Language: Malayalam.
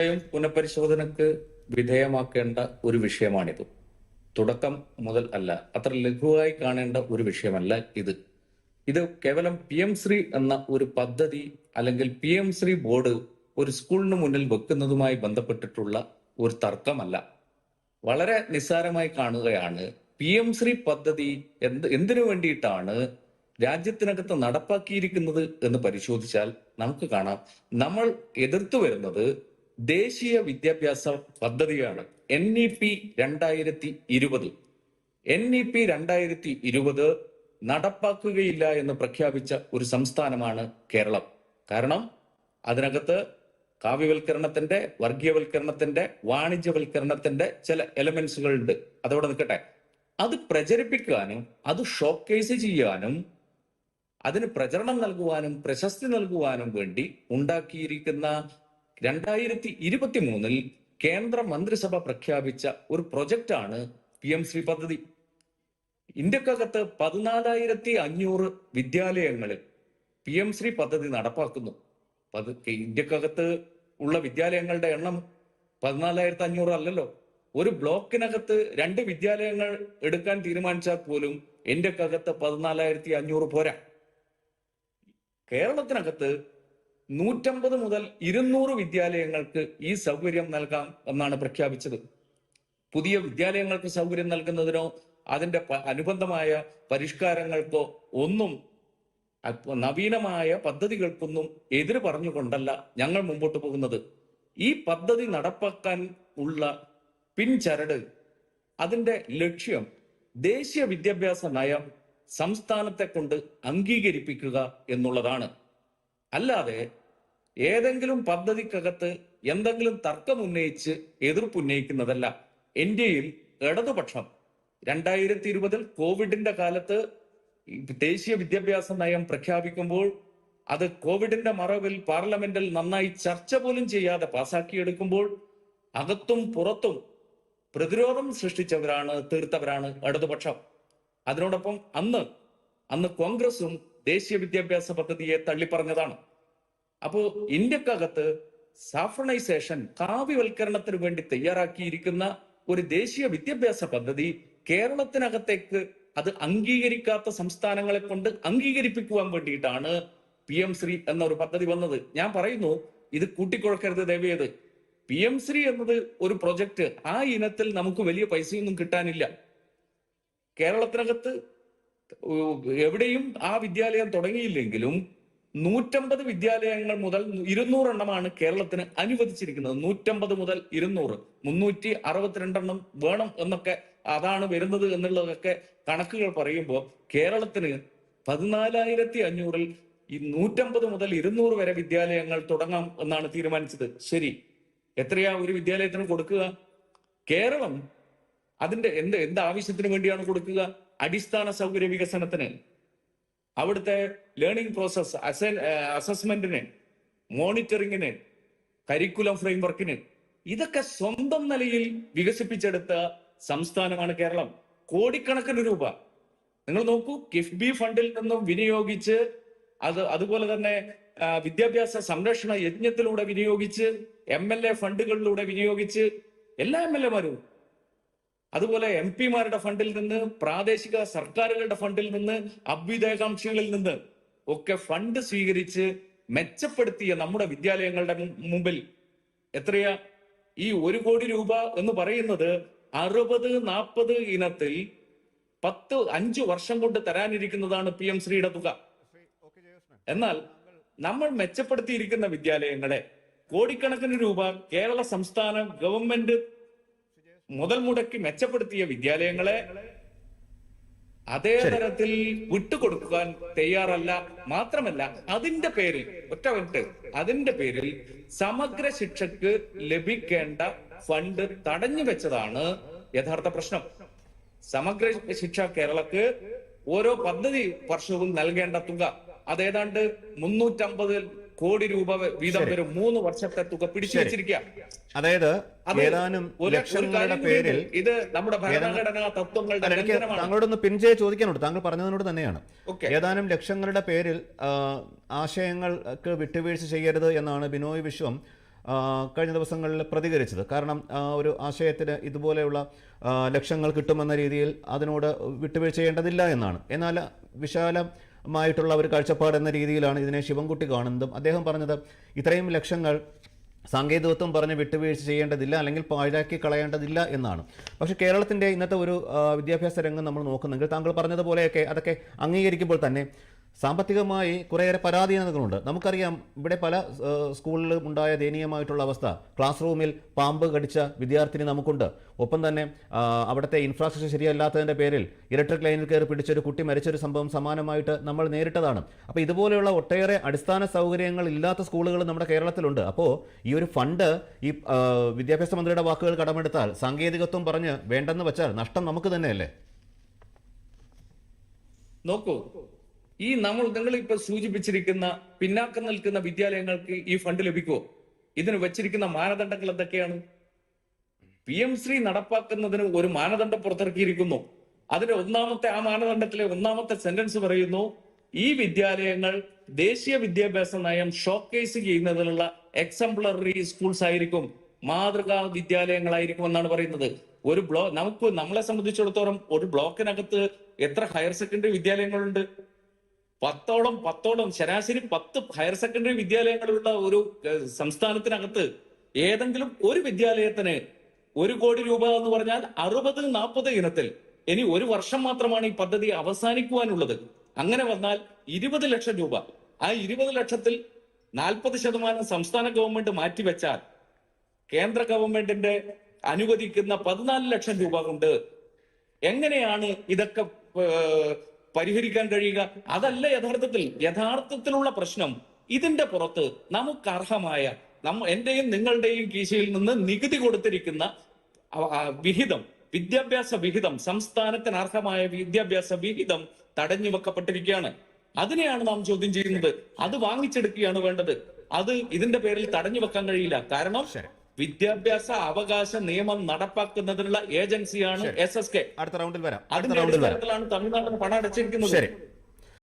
തീർച്ചയായും പുനഃപരിശോധനക്ക് വിധേയമാക്കേണ്ട ഒരു വിഷയമാണിത്. തുടക്കം മുതൽ അല്ല അത്ര ലഘുവായി കാണേണ്ട ഒരു വിഷയമല്ല ഇത്. ഇത് കേവലം പി എം ശ്രീ എന്ന ഒരു പദ്ധതി അല്ലെങ്കിൽ പി എം ശ്രീ ബോർഡ് ഒരു സ്കൂളിന് മുന്നിൽ വെക്കുന്നതുമായി ബന്ധപ്പെട്ടിട്ടുള്ള ഒരു തർക്കമല്ല. വളരെ നിസ്സാരമായി കാണുകയാണ് പി എം ശ്രീ പദ്ധതി എന്ത് എന്തിനു വേണ്ടിയിട്ടാണ് രാജ്യത്തിനകത്ത് നടപ്പാക്കിയിരിക്കുന്നത് എന്ന് പരിശോധിച്ചാൽ നമുക്ക് കാണാം. നമ്മൾ എതിർത്തു വരുന്നത് ദേശീയ വിദ്യാഭ്യാസ പദ്ധതിയാണ് എൻ ഇ പി രണ്ടായിരത്തി ഇരുപത് എൻ ഇ പി രണ്ടായിരത്തി ഇരുപത് നടപ്പാക്കുകയില്ല എന്ന് പ്രഖ്യാപിച്ച ഒരു സംസ്ഥാനമാണ് കേരളം. കാരണം അതിനകത്ത് കാവ്യവൽക്കരണത്തിന്റെ വർഗീയവൽക്കരണത്തിന്റെ വാണിജ്യവൽക്കരണത്തിന്റെ ചില എലമെന്റ്സുകൾ ഉണ്ട് അതവിടെ നിൽക്കട്ടെ. അത് പ്രചരിപ്പിക്കാനും അത് ഷോക്കേസ് ചെയ്യാനും അതിന് പ്രചരണം നൽകുവാനും പ്രശസ്തി നൽകുവാനും വേണ്ടി ഉണ്ടാക്കിയിരിക്കുന്ന രണ്ടായിരത്തി ഇരുപത്തി മൂന്നിൽ കേന്ദ്ര മന്ത്രിസഭ പ്രഖ്യാപിച്ച ഒരു പ്രൊജക്റ്റാണ് പി എം ശ്രീ പദ്ധതി. ഇന്ത്യക്കകത്ത് പതിനാലായിരത്തി അഞ്ഞൂറ് വിദ്യാലയങ്ങളിൽ പി എം ശ്രീ പദ്ധതി നടപ്പാക്കുന്നു. ഇന്ത്യക്കകത്ത് ഉള്ള വിദ്യാലയങ്ങളുടെ എണ്ണം പതിനാലായിരത്തി അഞ്ഞൂറ് അല്ലല്ലോ. ഒരു ബ്ലോക്കിനകത്ത് രണ്ട് വിദ്യാലയങ്ങൾ എടുക്കാൻ തീരുമാനിച്ചാൽ പോലും ഇന്ത്യക്കകത്ത് പതിനാലായിരത്തി അഞ്ഞൂറ് പോരാ. കേരളത്തിനകത്ത് നൂറ്റമ്പത് മുതൽ ഇരുന്നൂറ് വിദ്യാലയങ്ങൾക്ക് ഈ സൗകര്യം നൽകാം എന്നാണ് പ്രഖ്യാപിച്ചത്. പുതിയ വിദ്യാലയങ്ങൾക്ക് സൗകര്യം നൽകുന്നതിനോ അതിന്റെ അനുബന്ധമായ പരിഷ്കാരങ്ങൾക്കോ ഒന്നും നവീനമായ പദ്ധതികൾക്കൊന്നും എതിര് പറഞ്ഞുകൊണ്ടല്ല ഞങ്ങൾ മുമ്പോട്ട് പോകുന്നത്. ഈ പദ്ധതി നടപ്പാക്കാൻ ഉള്ള പിൻചരട് അതിന്റെ ലക്ഷ്യം ദേശീയ വിദ്യാഭ്യാസ നയം സംസ്ഥാനത്തെ കൊണ്ട് അംഗീകരിപ്പിക്കുക എന്നുള്ളതാണ്. അല്ലാതെ ഏതെങ്കിലും പദ്ധതിക്കകത്ത് എന്തെങ്കിലും തർക്കം ഉന്നയിച്ച് എതിർപ്പ് ഉന്നയിക്കുന്നതല്ല. ഇന്ത്യയിൽ ഇടതുപക്ഷം രണ്ടായിരത്തി ഇരുപതിൽ കോവിഡിന്റെ കാലത്ത് ദേശീയ വിദ്യാഭ്യാസ നയം പ്രഖ്യാപിക്കുമ്പോൾ അത് കോവിഡിന്റെ മറവിൽ പാർലമെന്റിൽ നന്നായി ചർച്ച പോലും ചെയ്യാതെ പാസാക്കിയെടുക്കുമ്പോൾ അകത്തും പുറത്തും പ്രതിരോധം സൃഷ്ടിച്ചവരാണ് തീർത്തവരാണ് ഇടതുപക്ഷം. അതിനോടൊപ്പം അന്ന് അന്ന് കോൺഗ്രസും ദേശീയ വിദ്യാഭ്യാസ പദ്ധതിയെ തള്ളിപ്പറഞ്ഞതാണ്. അപ്പോ ഇന്ത്യക്കകത്ത് സാഫ്രണൈസേഷൻ കാവ്യവൽക്കരണത്തിന് വേണ്ടി തയ്യാറാക്കിയിരിക്കുന്ന ഒരു ദേശീയ വിദ്യാഭ്യാസ പദ്ധതി കേരളത്തിനകത്തേക്ക് അത് അംഗീകരിക്കാത്ത സംസ്ഥാനങ്ങളെ കൊണ്ട് അംഗീകരിപ്പിക്കുവാൻ വേണ്ടിയിട്ടാണ് പി എം ശ്രീ എന്ന ഒരു പദ്ധതി വന്നത്. ഞാൻ പറയുന്നു ഇത് കൂട്ടിക്കുഴക്കരുത് ദേവിയത് പി എം ശ്രീ എന്നത് ഒരു പ്രൊജക്ട് ആ ഇനത്തിൽ നമുക്ക് വലിയ പൈസയൊന്നും കിട്ടാനില്ല. കേരളത്തിനകത്ത് എവിടെയും ആ വിദ്യാലയം തുടങ്ങിയില്ലെങ്കിലും നൂറ്റമ്പത് വിദ്യാലയങ്ങൾ മുതൽ ഇരുന്നൂറെണ്ണമാണ് കേരളത്തിന് അനുവദിച്ചിരിക്കുന്നത്. നൂറ്റമ്പത് മുതൽ ഇരുന്നൂറ്. മുന്നൂറ്റി അറുപത്തിരണ്ടെണ്ണം വേണം എന്നൊക്കെ അതാണ് വരുന്നത് എന്നുള്ളതൊക്കെ കണക്കുകൾ പറയുമ്പോൾ കേരളത്തിന് പതിനാലായിരത്തി അഞ്ഞൂറിൽ ഈ നൂറ്റമ്പത് മുതൽ ഇരുന്നൂറ് വരെ വിദ്യാലയങ്ങൾ തുടങ്ങാം എന്നാണ് തീരുമാനിച്ചത്. ശരി. എത്രയാ ഒരു വിദ്യാലയത്തിന് കൊടുക്കുക? കേരളം അതിന്റെ എന്ത് എന്ത് ആവശ്യത്തിന് വേണ്ടിയാണ് കൊടുക്കുക? അടിസ്ഥാന സൗകര്യ വികസനത്തിന്. അവിടുത്തെ ലേണിംഗ് പ്രോസസ് അസസ്മെന്റിന് മോണിറ്ററിങ്ങിന് കരിക്കുലം ഫ്രെയിംവർക്കിന് ഇതൊക്കെ സ്വന്തം നിലയിൽ വികസിപ്പിച്ചെടുത്ത സംസ്ഥാനമാണ് കേരളം. കോടിക്കണക്കിന് രൂപ. നിങ്ങൾ നോക്കൂ കിഫ്ബി ഫണ്ടിൽ നിന്നും വിനിയോഗിച്ച് അത് അതുപോലെ തന്നെ വിദ്യാഭ്യാസ സംരക്ഷണ യജ്ഞത്തിലൂടെ വിനിയോഗിച്ച് എം എൽ എ ഫണ്ടുകളിലൂടെ വിനിയോഗിച്ച് എല്ലാ എം എൽ എമാരും അതുപോലെ എം പിമാരുടെ ഫണ്ടിൽ നിന്ന് പ്രാദേശിക സർക്കാരുകളുടെ ഫണ്ടിൽ നിന്ന് അഭ്യുദയകാംക്ഷികളിൽ നിന്ന് ഒക്കെ ഫണ്ട് സ്വീകരിച്ച് മെച്ചപ്പെടുത്തിയ നമ്മുടെ വിദ്യാലയങ്ങളുടെ മുമ്പിൽ എത്രയാ? ഈ ഒരു കോടി രൂപ എന്ന് പറയുന്നത് അറുപത് നാൽപ്പത് ഇനത്തിൽ പത്ത് അഞ്ചു വർഷം കൊണ്ട് തരാനിരിക്കുന്നതാണ് പി എം ശ്രീയുടെ തുക. എന്നാൽ നമ്മൾ മെച്ചപ്പെടുത്തിയിരിക്കുന്ന വിദ്യാലയങ്ങളെ കോടിക്കണക്കിന് രൂപ കേരള സംസ്ഥാന ഗവൺമെന്റ് മുതൽ മുടക്കി മെച്ചപ്പെടുത്തിയ വിദ്യാലയങ്ങളെ അതേ തരത്തിൽ വിട്ടുകൊടുക്കാൻ തയ്യാറല്ല. മാത്രമല്ല അതിന്റെ പേരിൽ ഒറ്റ മിനിറ്റ് അതിന്റെ പേരിൽ സമഗ്ര ശിക്ഷക്ക് ലഭിക്കേണ്ട ഫണ്ട് തടഞ്ഞു വെച്ചതാണ് യഥാർത്ഥ പ്രശ്നം. സമഗ്ര ശിക്ഷ കേരളക്ക് ഓരോ പദ്ധതി വർഷവും നൽകേണ്ട തുക. അതേതാണ്ട് മുന്നൂറ്റമ്പത് കോടി രൂപ വീതം വരും. മൂന്ന് വർഷത്തെ തുക പിടിച്ചു. വെച്ചിരിക്കുക അതായത് അത് ഏതാനും ലക്ഷങ്ങളുടെ പേരിൽ ഇത് നമ്മുടെ ഭരണഘടനാ തത്വങ്ങളുടെ താങ്കളോടൊന്ന് പിൻചയ ചോദിക്കാനുണ്ട്. താങ്കൾ പറഞ്ഞതിനോട് തന്നെയാണ്. ഏതാനും ലക്ഷങ്ങളുടെ പേരിൽ ആശയങ്ങൾക്ക് വിട്ടുവീഴ്ച ചെയ്യരുത് എന്നാണ് ബിനോയ് വിശ്വം കഴിഞ്ഞ ദിവസങ്ങളിൽ പ്രതികരിച്ചത്. കാരണം ഒരു ആശയത്തിന് ഇതുപോലെയുള്ള ലക്ഷങ്ങൾ കിട്ടുമെന്ന രീതിയിൽ അതിനോട് വിട്ടുവീഴ്ച ചെയ്യേണ്ടതില്ല എന്നാണ്. എന്നാൽ വിശാലമായിട്ടുള്ള ഒരു കാഴ്ചപ്പാട് എന്ന രീതിയിലാണ് ഇതിനെ ശിവൻകുട്ടി കാണുന്നതും. അദ്ദേഹം പറഞ്ഞത് ഇത്രയും ലക്ഷ്യങ്ങൾ സാങ്കേതികത്വം പറഞ്ഞ് വിട്ടുവീഴ്ച ചെയ്യേണ്ടതില്ല അല്ലെങ്കിൽ പാഴാക്കി കളയേണ്ടതില്ല എന്നാണ്. പക്ഷേ കേരളത്തിന്റെ ഇന്നത്തെ ഒരു വിദ്യാഭ്യാസ രംഗം നമ്മൾ നോക്കുന്നെങ്കിൽ താങ്കൾ പറഞ്ഞതുപോലെയൊക്കെ അതൊക്കെ അംഗീകരിക്കുമ്പോൾ തന്നെ സാമ്പത്തികമായി കുറേയേറെ പരാധീനതകളുണ്ട് നമുക്കറിയാം ഇവിടെ പല സ്കൂളിലും ഉണ്ടായ ദയനീയമായിട്ടുള്ള അവസ്ഥ. ക്ലാസ് റൂമിൽ പാമ്പ് കടിച്ച വിദ്യാർത്ഥിനി നമുക്കുണ്ട്. ഒപ്പം തന്നെ അവിടുത്തെ ഇൻഫ്രാസ്ട്രക്ചർ ശരിയല്ലാത്തതിന്റെ പേരിൽ ഇലക്ട്രിക് ലൈനിൽ കയറി പിടിച്ചൊരു കുട്ടി മരിച്ചൊരു സംഭവം സമാനമായിട്ട് നമ്മൾ നേരിട്ടതാണ്. അപ്പോൾ ഇതുപോലെയുള്ള ഒട്ടേറെ അടിസ്ഥാന സൗകര്യങ്ങൾ ഇല്ലാത്ത സ്കൂളുകൾ നമ്മുടെ കേരളത്തിലുണ്ട്. അപ്പോൾ ഈ ഒരു ഫണ്ട് ഈ വിദ്യാഭ്യാസ മന്ത്രിയുടെ വാക്കുകൾ കടമെടുത്താൽ സാങ്കേതികത്വം പറഞ്ഞ് വേണ്ടെന്ന് വെച്ചാൽ നഷ്ടം നമുക്ക് തന്നെയല്ലേ? നോക്കൂ. ഈ നമ്മൾ നിങ്ങൾ ഇപ്പൊ സൂചിപ്പിച്ചിരിക്കുന്ന പിന്നാക്കം നിൽക്കുന്ന വിദ്യാലയങ്ങൾക്ക് ഈ ഫണ്ട് ലഭിക്കുമോ ഇതിന് വെച്ചിരിക്കുന്ന മാനദണ്ഡങ്ങൾ എന്തൊക്കെയാണ്? പി എം ശ്രീ നടപ്പാക്കുന്നതിന് ഒരു മാനദണ്ഡം പുറത്തിറക്കിയിരിക്കുന്നു. അതിന്റെ ഒന്നാമത്തെ ആ മാനദണ്ഡത്തിലെ ഒന്നാമത്തെ സെന്റൻസ് പറയുന്നു ഈ വിദ്യാലയങ്ങൾ ദേശീയ വിദ്യാഭ്യാസ നയം ഷോക്കേസ് ചെയ്യുന്നതിനുള്ള എക്സംപ്ലറി സ്കൂൾസ് ആയിരിക്കും. മാതൃകാ വിദ്യാലയങ്ങളായിരിക്കും എന്നാണ് പറയുന്നത്. ഒരു ബ്ലോ നമുക്ക് നമ്മളെ സംബന്ധിച്ചിടത്തോളം ഒരു ബ്ലോക്കിനകത്ത് എത്ര ഹയർ സെക്കൻഡറി വിദ്യാലയങ്ങളുണ്ട്? പത്തോളം പത്തോളം ശരാശരി പത്ത് ഹയർ സെക്കൻഡറി വിദ്യാലയങ്ങളുള്ള ഒരു സംസ്ഥാനത്തിനകത്ത് ഏതെങ്കിലും ഒരു വിദ്യാലയത്തിന് ഒരു കോടി രൂപ എന്ന് പറഞ്ഞാൽ അറുപത് നാൽപ്പത് ഇനത്തിൽ. ഇനി ഒരു വർഷം മാത്രമാണ് ഈ പദ്ധതി അവസാനിക്കുവാനുള്ളത്. അങ്ങനെ വന്നാൽ ഇരുപത് ലക്ഷം രൂപ. ആ ഇരുപത് ലക്ഷത്തിൽ നാൽപ്പത് ശതമാനം സംസ്ഥാന ഗവൺമെന്റ് മാറ്റിവെച്ചാൽ കേന്ദ്ര ഗവൺമെന്റിന്റെ അനുവദിക്കുന്ന പതിനാല് ലക്ഷം രൂപ കൊണ്ട് എങ്ങനെയാണ് ഇതൊക്കെ പരിഹരിക്കാൻ കഴിയുക. അതല്ല യഥാർത്ഥത്തിൽ യഥാർത്ഥത്തിലുള്ള പ്രശ്നം. ഇതിന്റെ പുറത്ത് നമുക്ക് അർഹമായ നമ്മ എന്റെയും നിങ്ങളുടെയും കീശയിൽ നിന്ന് നികുതി കൊടുത്തിരിക്കുന്ന വിഹിതം വിദ്യാഭ്യാസ വിഹിതം സംസ്ഥാനത്തിന് അർഹമായ വിദ്യാഭ്യാസ വിഹിതം തടഞ്ഞു വെക്കപ്പെട്ടിരിക്കുകയാണ്. അതിനെയാണ് നാം ചോദ്യം ചെയ്യുന്നത്. അത് വാങ്ങിച്ചെടുക്കുകയാണ് വേണ്ടത്. അത് ഇതിന്റെ പേരിൽ തടഞ്ഞു വെക്കാൻ കഴിയില്ല. കാരണം. വിദ്യാഭ്യാസ അവകാശ നിയമം നടപ്പാക്കുന്നതിനുള്ള ഏജൻസിയാണ് എസ് എസ് കെ അടുത്ത റൗണ്ടിൽ വരാം. അടുത്ത അതിന്റെ റൗണ്ടിൽ വരാം. അടിസ്ഥാനത്തിലാണ് തമിഴ്നാടിന് പണം അടച്ചിരിക്കുന്നത്.